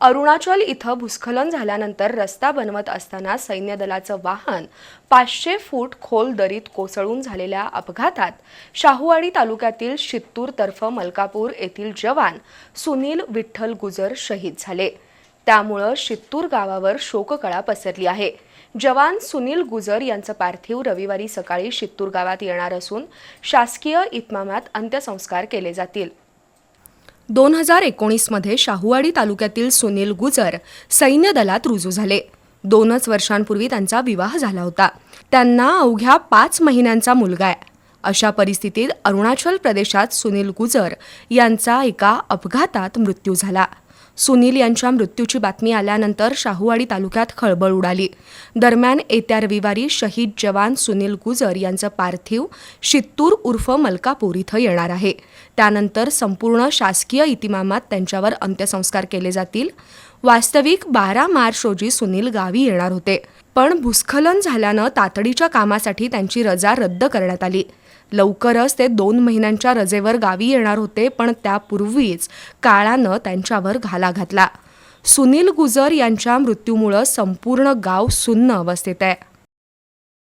अरुणाचल इथं भूस्खलन झाल्यानंतर रस्ता बनवत असताना सैन्य दलाचं वाहन पाचशे फूट खोल दरीत कोसळून झालेल्या अपघातात शाहूवाडी तालुक्यातील शित्तूर तर्फ मलकापूर येथील जवान सुनील विठ्ठल गुजर शहीद झाले. त्यामुळं शित्तूर गावावर शोककळा पसरली आहे. जवान सुनील गुजर यांचं पार्थिव रविवारी सकाळी शित्तूर गावात येणार असून शासकीय इतमामात अंत्यसंस्कार केले जातील. दोन हजार एकोणीसमध्ये शाहूवाडी तालुक्यातील सुनील गुजर सैन्य दलात रुजू झाले. दोनच वर्षांपूर्वी त्यांचा विवाह झाला होता. त्यांना अवघ्या पाच महिन्यांचा मुलगा आहे. अशा परिस्थितीत अरुणाचल प्रदेशात सुनील गुजर यांचा एका अपघातात मृत्यू झाला. सुनील यांच्या मृत्यूची बातमी आल्यानंतर शाहूवाडी तालुक्यात खळबळ उडाली. दरम्यान येत्या रविवारी शहीद जवान सुनील गुजर यांचं पार्थिव शित्तूर उर्फ मलकापूर इथं येणार आहे. त्यानंतर संपूर्ण शासकीय इतिमामात त्यांच्यावर अंत्यसंस्कार केले जातील. वास्तविक बारा मार्च रोजी सुनील गावी येणार होते. पण भूस्खलन झाल्यानं तातडीच्या कामासाठी त्यांची रजा रद्द करण्यात आली. लवकरच ते दोन महिन्यांच्या रजेवर गावी येणार होते पण त्यापूर्वीच काळानं त्यांच्यावर घाला घातला. सुनील गुजर यांच्या मृत्यूमुळं संपूर्ण गाव सुन्न अवस्थेत आहे.